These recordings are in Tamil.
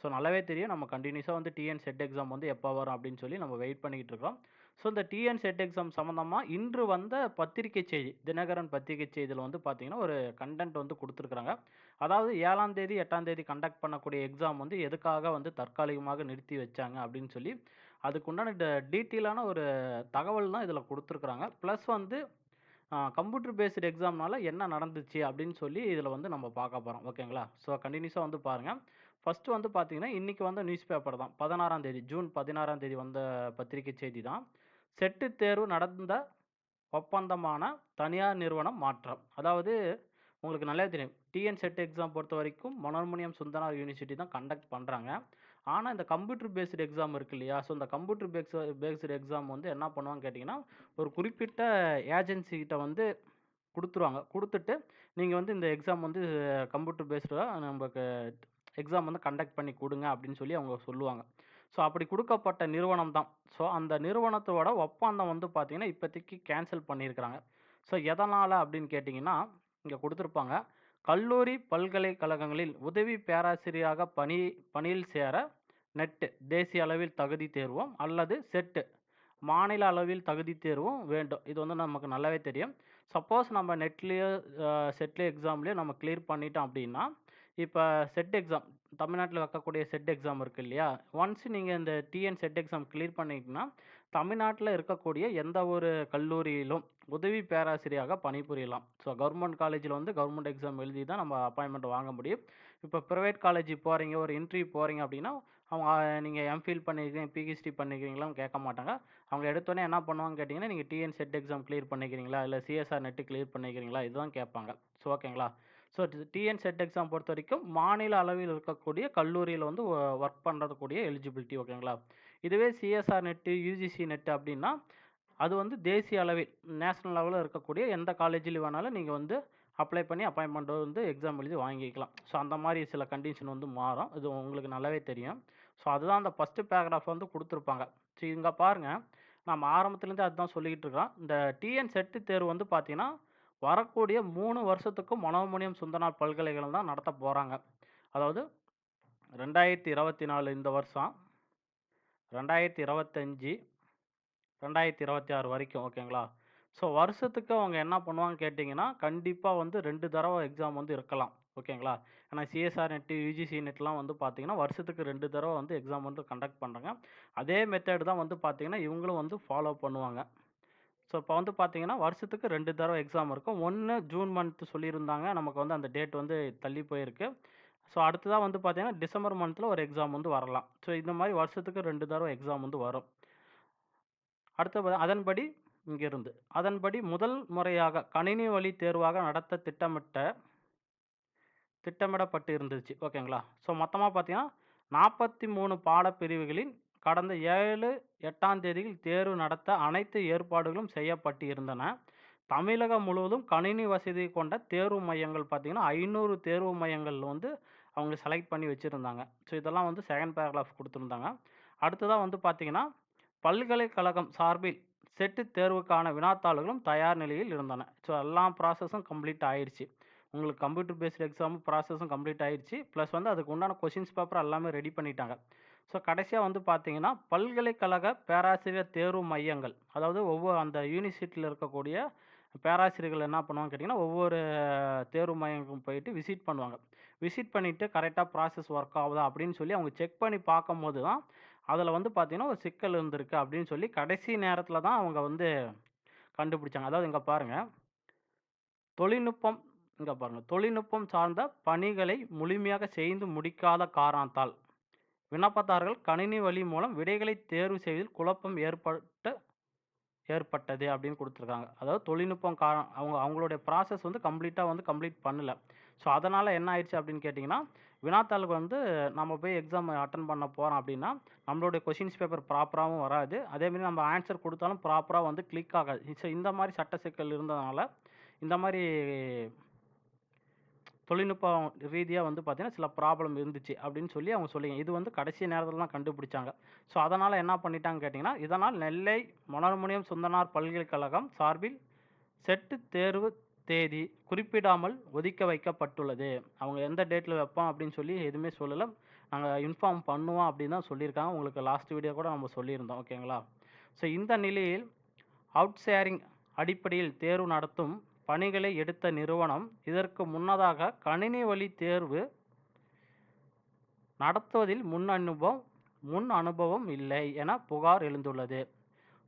ஸோ, நல்லாவே தெரியும். நம்ம கண்டினியூஸாக வந்து டிஎன் செட் எக்ஸாம் வந்து எப்போ வரும் அப்படின்னு சொல்லி நம்ம வெயிட் பண்ணிக்கிட்டு இருக்கிறோம். ஸோ, இந்த டிஎன் செட் எக்ஸாம் சம்மந்தமாக இன்று வந்த பத்திரிகை செய்தி, தினகரன் பத்திரிகை செய்தியில் வந்து பார்த்தீங்கன்னா, ஒரு கன்டென்ட் வந்து கொடுத்துருக்குறாங்க. அதாவது ஏழாம் தேதி, எட்டாம் தேதி கண்டக்ட் பண்ணக்கூடிய எக்ஸாம் வந்து எதுக்காக வந்து தற்காலிகமாக நிறுத்தி வச்சாங்க அப்படின்னு சொல்லி, அதுக்குண்டான டீட்டெயிலான ஒரு தகவல் தான் இதில் கொடுத்துருக்குறாங்க. ப்ளஸ் வந்து கம்ப்யூட்டர் பேஸ்டு எக்ஸாம்னால என்ன நடந்துச்சு அப்படின்னு சொல்லி இதில் வந்து நம்ம பார்க்க போகிறோம் ஓகேங்களா? ஸோ, கண்டினியூஸாக வந்து பாருங்கள் ஃபர்ஸ்ட் வந்து பார்த்தீங்கன்னா, இன்றைக்கி வந்த நியூஸ் பேப்பர் தான். 16ஆம் தேதி, ஜூன் 16ஆம் தேதி வந்த பத்திரிகை செய்தி தான். செட்டு தேர்வு நடந்த ஒப்பந்தமான தனியார் நிறுவனம் மாற்றம். அதாவது உங்களுக்கு நல்லா தெரியும். டிஎன் செட் எக்ஸாம் பொறுத்தவரைக்கும் மனோன்மணியம் சுந்தனார் யூனிவர்சிட்டி தான் கண்டக்ட் பண்ணுறாங்க ஆனால் இந்த கம்ப்யூட்டர் பேஸ்டு எக்ஸாம் இருக்கு இல்லையா? ஸோ, இந்த கம்ப்யூட்டர் பேக்ஸ் பேஸ்டு எக்ஸாம் வந்து என்ன பண்ணுவாங்கன்னு கேட்டிங்கன்னா ஒரு குறிப்பிட்ட ஏஜென்சிகிட்ட வந்து கொடுத்துருவாங்க கொடுத்துட்டு நீங்கள் வந்து இந்த எக்ஸாம் வந்து கம்ப்யூட்டர் பேஸ்டாக நமக்கு எக்ஸாம் வந்து கண்டக்ட் பண்ணி கொடுங்க அப்படின்னு சொல்லி அவங்க சொல்லுவாங்க. ஸோ, அப்படி கொடுக்கப்பட்ட நிறுவனம் தான். ஸோ, அந்த நிறுவனத்தோட ஒப்பந்தம் வந்து பார்த்தீங்கன்னா, இப்போதைக்கு கேன்சல் பண்ணியிருக்கிறாங்க. ஸோ, எதனால் அப்படின்னு கேட்டிங்கன்னா இங்கே கொடுத்துருப்பாங்க கல்லூரி, பல்கலைக்கழகங்களில் உதவி பேராசிரியராக பணி பணியில் சேர நெட்டு தேசிய அளவில் தகுதி தேர்வும் அல்லது செட்டு மாநில அளவில் தகுதி தேர்வும் வேண்டும். இது வந்து நமக்கு நல்லாவே தெரியும். சப்போஸ் நம்ம நெட்லேயோ செட்லேயோ எக்ஸாம்லேயோ நம்ம கிளியர் பண்ணிட்டோம் அப்படின்னா, இப்போ செட் எக்ஸாம் தமிழ்நாட்டில் வைக்கக்கூடிய செட் எக்ஸாம் இருக்குது இல்லையா? ஒன்ஸ் நீங்கள் இந்த டிஎன் செட் எக்ஸாம் கிளியர் பண்ணிட்டீங்கன்னா, தமிழ்நாட்டில் இருக்கக்கூடிய எந்த ஒரு கல்லூரியிலும் உதவி பேராசிரியராக பணிபுரியலாம். ஸோ, கவர்மெண்ட் காலேஜில் வந்து கவர்மெண்ட் எக்ஸாம் எழுதி தான் நம்ம அப்பாயின்மெண்ட் வாங்க முடியும். இப்போ ப்ரைவேட் காலேஜ் போகிறீங்க ஒரு இன்டர்வியூ போகிறீங்க அப்படின்னா, அவங்க நீங்கள் எம்.ஃபில் பண்ணியிருக்கீங்க, பிஹெச்டி பண்ணிக்கிறீங்களாம் கேட்க மாட்டாங்க. அவங்க எடுத்தோடனே என்ன பண்ணுவாங்கன்னு கேட்டிங்கன்னா நீங்கள் டிஎன் செட் எக்ஸாம் கிளியர் பண்ணிக்கிறீங்களா இல்லை சிஎஸ்ஆர் நெட்டு கிளியர் பண்ணிக்கிறீங்களா இதுதான் கேட்பாங்க. ஸோ, ஓகேங்களா? ஸோ, டிஎன் செட் எக்ஸாம் பொறுத்த வரைக்கும் மாநில அளவில் இருக்கக்கூடிய கல்லூரியில் வந்து ஒ ஒர்க் பண்ணுறதுக்கூடிய எலிஜிபிலிட்டி ஓகேங்களா? இதுவே சிஎஸ்ஆர் நெட்டு யூஜிசி நெட்டு அப்படின்னா, அது வந்து தேசிய அளவில் நேஷனல் லெவலில் இருக்கக்கூடிய எந்த காலேஜில் வேணாலும் நீங்கள் வந்து அப்ளை பண்ணி அப்பாயின்மெண்ட் வந்து எக்ஸாம் எழுதி வாங்கிக்கலாம். ஸோ, அந்த மாதிரி சில கண்டிஷன் வந்து மாறும். இது உங்களுக்கு நல்லாவே தெரியும். ஸோ, அதுதான் அந்த ஃபஸ்ட்டு பேராகிராஃப் வந்து கொடுத்துருப்பாங்க ஸோ, இங்கே பாருங்க. நம்ம ஆரம்பத்துலேருந்து அதுதான் சொல்லிக்கிட்டு இருக்கிறோம். இந்த டிஎன் செட்டு தேர்வு வந்து பார்த்தீங்கன்னா, வரக்கூடிய மூணு வருஷத்துக்கும் மனோன்மணியம் சுந்தரனார் பல்கலைக்கழகம் தான் நடத்த போகிறாங்க அதாவது 2024 இந்த வருஷம். 2025, 2026 வரைக்கும் ஓகேங்களா? ஸோ, வருஷத்துக்கு அவங்க என்ன பண்ணுவாங்கன்னு கேட்டிங்கன்னா கண்டிப்பாக வந்து ரெண்டு தடவை எக்ஸாம் வந்து இருக்கலாம். ஓகேங்களா? ஏன்னா சிஎஸ்ஆர் நெட்டு யூஜிசி நெட்லாம் வந்து பார்த்தீங்கன்னா, வருஷத்துக்கு ரெண்டு தடவை வந்து எக்ஸாம் வந்து கண்டக்ட் பண்ணுறாங்க அதே மெத்தட் தான் வந்து பார்த்தீங்கன்னா, இவங்களும் வந்து ஃபாலோ பண்ணுவாங்க. ஸோ, இப்போ வந்து பார்த்தீங்கன்னா, வருஷத்துக்கு ரெண்டு தடவை எக்ஸாம் இருக்கும். ஒன்று ஜூன் மந்த்து சொல்லியிருந்தாங்க. நமக்கு வந்து அந்த டேட் வந்து தள்ளி போயிருக்கு. ஸோ, அடுத்ததாக வந்து பார்த்தீங்கன்னா, டிசம்பர் மந்தில் ஒரு எக்ஸாம் வந்து வரலாம். ஸோ, இந்த மாதிரி வருஷத்துக்கு ரெண்டு தடவை எக்ஸாம் வந்து வரும். அடுத்த அதன்படி இங்கிருந்து அதன்படி முதல் முறையாக கணினி வழி தேர்வாக நடத்த திட்டமிட்ட திட்டமிடப்பட்டு இருந்துச்சு. ஓகேங்களா? ஸோ, மொத்தமாக பார்த்தீங்கன்னா, நாற்பத்தி மூணு பாடப்பிரிவுகளின் கடந்த 7, 8ஆம் தேதியில் தேர்வு நடத்த அனைத்து ஏற்பாடுகளும் செய்யப்பட்டு இருந்தன. தமிழகம் முழுவதும் கணினி வசதி கொண்ட தேர்வு மையங்கள் பார்த்தீங்கன்னா, ஐநூறு தேர்வு மையங்கள் வந்து அவங்க செலக்ட் பண்ணி வச்சுருந்தாங்க ஸோ, இதெல்லாம் வந்து செகண்ட் பேராகிராஃப் கொடுத்துருந்தாங்க அடுத்ததாக வந்து பார்த்திங்கன்னா பல்கலைக்கழகம் சார்பில் செட்டு தேர்வுக்கான வினாத்தாள்களும் தயார் நிலையில் இருந்தன. ஸோ, எல்லா ப்ராசஸும் கம்ப்ளீட் ஆயிடுச்சு உங்களுக்கு கம்ப்யூட்டர் பேஸ்டு எக்ஸாம் ப்ராசஸும் கம்ப்ளீட் ஆயிடுச்சு ப்ளஸ் வந்து அதுக்கு உண்டான கொஷின்ஸ் பேப்பர் எல்லாமே ரெடி பண்ணிட்டாங்க. ஸோ, கடைசியாக வந்து பார்த்தீங்கன்னா, பல்கலைக்கழக பேராசிரியர் தேர்வு மையங்கள், அதாவது ஒவ்வொரு அந்த யூனிவர்சிட்டியில் இருக்கக்கூடிய பேராசிரியர்கள் என்ன பண்ணுவாங்கன்னு கேட்டிங்கன்னா ஒவ்வொரு தேர்வு மையங்களுக்கும் போயிட்டு விசிட் பண்ணுவாங்க. விசிட் பண்ணிவிட்டு கரெக்டாக ப்ராசஸ் ஒர்க் ஆகுதா அப்படின்னு சொல்லி அவங்க செக் பண்ணி பார்க்கும்போது தான், அதில் வந்து பார்த்திங்கன்னா ஒரு சிக்கல் இருந்திருக்கு அப்படின்னு சொல்லி கடைசி நேரத்தில் தான் அவங்க வந்து கண்டுபிடிச்சாங்க. அதாவது இங்கே பாருங்கள் தொழில்நுட்பம் இங்கே பாருங்கள் தொழில்நுட்பம் சார்ந்த பணிகளை முழுமையாக செய்து முடிக்காத காரணத்தால், விண்ணப்பதாரர்கள் கணினி வழி மூலம் விடைகளை தேர்வு செய்வதில் குழப்பம் ஏற்பட்டு ஏற்பட்டது அப்படின்னு கொடுத்துருக்காங்க. அதாவது தொழில்நுட்பம் காரணம் அவங்க அவங்களுடைய ப்ராசஸ் வந்து கம்ப்ளீட்டாக வந்து கம்ப்ளீட் பண்ணல. ஸோ, அதனால் என்ன ஆயிடுச்சு அப்படின்னு கேட்டிங்கன்னா வினாத்தாளுக்கு வந்து நம்ம போய் எக்ஸாம் அட்டன் பண்ண போகிறோம் அப்படின்னா நம்மளுடைய கொஷின்ஸ் பேப்பர் ப்ராப்பராகவும் வராது. அதேமாரி நம்ம ஆன்சர் கொடுத்தாலும் ப்ராப்பராக வந்து கிளிக் ஆகாது. ஸோ இந்த மாதிரி சட்ட சிக்கல் இருந்ததுனால இந்த மாதிரி தொழில்நுட்பம் ரீதியாக வந்து பார்த்திங்கன்னா சில ப்ராப்ளம் இருந்துச்சு அப்படின்னு சொல்லி அவங்க சொல்லிங்க. இது வந்து கடைசி நேரத்தில் தான் கண்டுபிடிச்சாங்க. ஸோ அதனால் என்ன பண்ணிட்டாங்க கேட்டிங்கன்னா இதனால் நெல்லை மனோர்மணியம் சுந்தனார் பல்கலைக்கழகம் சார்பில் செட்டு தேர்வு தேதி குறிப்பிடாமல் ஒதுக்க வைக்கப்பட்டுள்ளது. அவங்க எந்த டேட்டில் வைப்போம் அப்படின்னு சொல்லி எதுவுமே சொல்லலை. நாங்கள் இன்ஃபார்ம் பண்ணுவோம் அப்படின்னு தான் சொல்லியிருக்காங்க. உங்களுக்கு லாஸ்ட் வீடியோ கூட நம்ம சொல்லியிருந்தோம். ஓகேங்களா ஸோ இந்த நிலையில் அவுட் ஷேரிங் அடிப்படையில் தேர்வு நடத்தும் பணிகளை எடுத்த நிறுவனம் இதற்கு முன்னதாக கணினி வழி தேர்வு நடத்துவதில் முன் அனுபவம் முன் அனுபவம் இல்லை என புகார் எழுந்துள்ளது.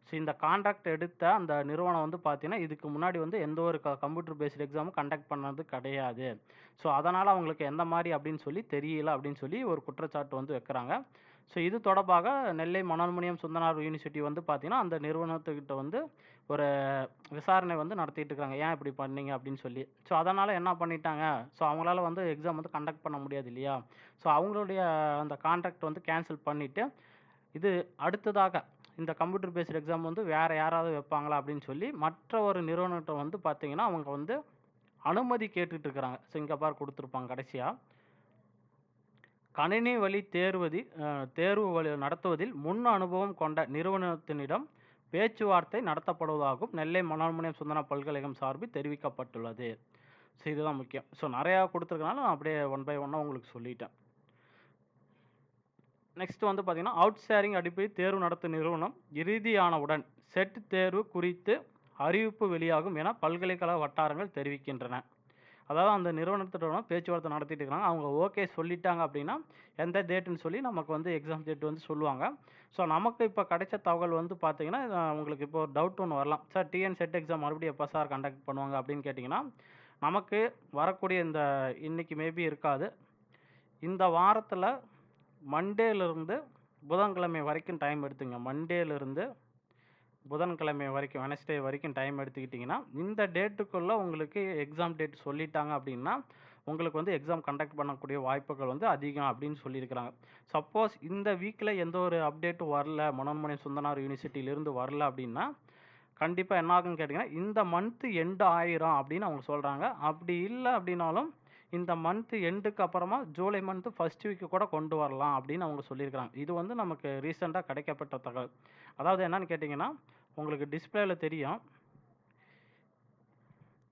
ஸோ இந்த கான்ட்ராக்ட் எடுத்த அந்த நிறுவனம் வந்து பார்த்தீங்கன்னா இதுக்கு முன்னாடி வந்து எந்த ஒரு க கம்ப்யூட்டர் பேஸ்டு எக்ஸாமும் கண்டக்ட் பண்ணது கிடையாது. ஸோ அதனால் அவங்களுக்கு எந்த மாதிரி அப்படின்னு சொல்லி தெரியல அப்படின்னு சொல்லி ஒரு குற்றச்சாட்டு வந்து வைக்கிறாங்க. ஸோ இது தொடர்பாக நெல்லை மனோன்மணியம் சுந்தனார் யூனிவர்சிட்டி வந்து பார்த்தீங்கன்னா அந்த நிறுவனத்துக்கிட்ட வந்து ஒரு விசாரணை வந்து நடத்திட்டு இருக்காங்க ஏன் இப்படி பண்ணீங்க அப்படின்னு சொல்லி. ஸோ அதனால் என்ன பண்ணிட்டாங்க? ஸோ அவங்களால வந்து எக்ஸாம் வந்து கண்டக்ட் பண்ண முடியாது இல்லையா? ஸோ அவங்களுடைய அந்த கான்ட்ராக்ட் வந்து கேன்சல் பண்ணிவிட்டு இது அடுத்ததாக இந்த கம்ப்யூட்டர் பேஸ்டு எக்ஸாம் வந்து வேறு யாராவது வைப்பாங்களா அப்படின்னு சொல்லி மற்ற ஒரு நிறுவனத்தை வந்து பார்த்தீங்கன்னா அவங்க வந்து அனுமதி கேட்டுட்டு இருக்கிறாங்க ஸோ இங்கே பார் கொடுத்துருப்பாங்க கடைசியாக கணினி வழி தேர்வதி தேர்வு வழி நடத்துவதில் முன் அனுபவம் கொண்ட நிறுவனத்தினிடம் பேச்சுவார்த்தை நடத்தப்படுவதாகவும் நெல்லை மனோன்மணியம் சுந்தர பல்கலைக்கழகம் சார்பில் தெரிவிக்கப்பட்டுள்ளது. ஸோ இதுதான் முக்கியம். ஸோ நிறையா கொடுத்துருக்கனால நான் அப்படியே ஒன் பை ஒன்னாக உங்களுக்கு சொல்லிட்டேன். நெக்ஸ்ட் வந்து பார்த்தீங்கன்னா அவுட் ஷேரிங் அடிப்படையில் தேர்வு நடத்தும் நிறுவனம் இறுதியானவுடன் செட் தேர்வு குறித்து அறிவிப்பு வெளியாகும் என பல்கலைக்கழக வட்டாரங்கள் தெரிவிக்கின்றன. அதாவது அந்த நிறுவனத்திடம் பேச்சுவார்த்தை நடத்திட்டு இருக்காங்க. அவங்க ஓகே சொல்லிட்டாங்க அப்படின்னா எந்த டேட்டுன்னு சொல்லி நமக்கு வந்து எக்ஸாம் டேட் வந்து சொல்லுவாங்க. ஸோ நமக்கு இப்போ கிடைச்ச தகவல் வந்து பார்த்தீங்கன்னா உங்களுக்கு இப்போ ஒரு டவுட் ஒன்று வரலாம். சார் டிஎன் செட் எக்ஸாம் மறுபடியும் எப்போ சார் கண்டக்ட் பண்ணுவாங்க அப்படின்னு கேட்டிங்கன்னா நமக்கு வரக்கூடிய இந்த இன்னைக்கு மேபி இருக்காது. இந்த வாரத்தில் மண்டேலேருந்து புதன்கிழமை வரைக்கும் டைம் எடுத்துங்க. மண்டேலேருந்து புதன்கிழமை வரைக்கும் வெனஸ்டே வரைக்கும் டைம் எடுத்துக்கிட்டிங்கன்னா இந்த டேட்டுக்குள்ளே உங்களுக்கு எக்ஸாம் டேட் சொல்லிட்டாங்க அப்படின்னா உங்களுக்கு வந்து எக்ஸாம் கண்டக்ட் பண்ணக்கூடிய வாய்ப்புகள் வந்து அதிகம் அப்படின்னு சொல்லியிருக்கிறாங்க. சப்போஸ் இந்த வீக்கில் எந்த ஒரு அப்டேட்டும் வரல மனோன்மணி சுந்தனார் யூனிவர்சிட்டியிலேருந்து வரல அப்படின்னா கண்டிப்பாக என்ன ஆகுன்னு கேட்டிங்கன்னா இந்த மந்த்து எண்டு ஆயிரும் அப்படின்னு அவங்க சொல்கிறாங்க அப்படி இல்லை அப்படின்னாலும் இந்த மந்த்து எண்டுக்கு அப்புறமா ஜூலை மந்த்து ஃபஸ்ட் வீக்கு கூட கொண்டு வரலாம் அப்படின்னு அவங்க சொல்லியிருக்கிறாங்க. இது வந்து நமக்கு ரீசெண்டாக கிடைக்கப்பட்ட தகவல். அதாவது என்னன்னு கேட்டிங்கன்னா உங்களுக்கு டிஸ்பிளேல தெரியும்.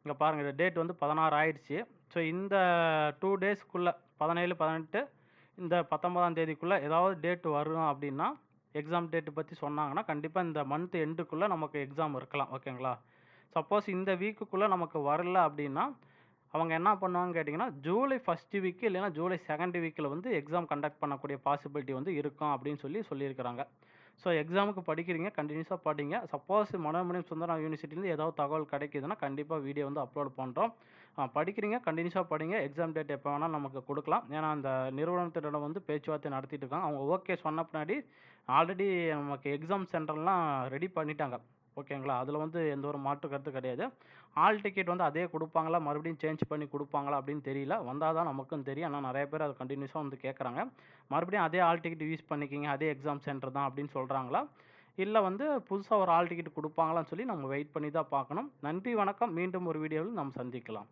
இங்கே பாருங்கள் இந்த டேட் வந்து பதினாறு ஆயிடுச்சு. ஸோ இந்த டூ டேஸ்க்குள்ளே பதினேழு பதினெட்டு இந்த பத்தொன்பதாம் தேதிக்குள்ளே ஏதாவது டேட் வரும் அப்படின்னா எக்ஸாம் டேட்டு பற்றி சொன்னாங்கன்னா கண்டிப்பாக இந்த மந்த் எண்டுக்குள்ளே நமக்கு எக்ஸாம் இருக்கலாம். ஓகேங்களா சப்போஸ் இந்த வீக்குக்குள்ளே நமக்கு வரல அப்படின்னா அவங்க என்ன பண்ணுவாங்கன்னு கேட்டிங்கன்னா ஜூலை ஃபஸ்ட்டு வீக்கு இல்லைன்னா ஜூலை செகண்ட் வீக்கில் வந்து எக்ஸாம் கண்டக்ட் பண்ணக்கூடிய பாசிபிலிட்டி வந்து இருக்கும் அப்படின்னு சொல்லி சொல்லியிருக்கிறாங்க. ஸோ எக்ஸாமுக்கு படிக்கிறீங்க கண்டினியூஸாக படிங்க சப்போஸ் மனோமணியம் சுந்தரம் யூனிவர்சிட்டிலேருந்து ஏதாவது தகவல் கிடைக்குதுன்னா கண்டிப்பாக வீடியோ வந்து அப்லோட் பண்ணுறோம் படிக்கிறீங்க கண்டினியூஸாக படிங்க எக்ஸாம் டேட் எப்போ வேணால் நமக்கு கொடுக்கலாம். ஏன்னா அந்த நிறுவனத்திடம் வந்து பேச்சுவார்த்தை நடத்திட்டு இருக்காங்க. அவங்க ஓகே சொன்ன பின்னாடி ஆல்ரெடி நமக்கு எக்ஸாம் சென்டர்லாம் ரெடி பண்ணிட்டாங்க. ஓகேங்களா அதில் வந்து எந்த ஒரு மாற்று கருத்து கிடையாது. ஆல் டிக்கெட் வந்து அதே கொடுப்பாங்களா? மறுபடியும் சேஞ்ச் பண்ணி கொடுப்பாங்களா? அப்படின்னு தெரியல. வந்தால் தான் நமக்கும் தெரியும். ஆனால் நிறைய பேர் அதை கண்டினியூஸாக வந்து கேட்குறாங்க மறுபடியும் அதே ஆல் டிக்கெட் யூஸ் பண்ணிக்கிங்க. அதே எக்ஸாம் சென்டர் தான் அப்படின்னு சொல்கிறாங்களா இல்லை வந்து புதுசாக ஒரு ஆல் டிக்கெட் கொடுப்பாங்களான்னு சொல்லி நம்ம வெயிட் பண்ணி தான் பார்க்கணும். நன்றி வணக்கம். மீண்டும் ஒரு வீடியோவில் நாம் சந்திக்கலாம்.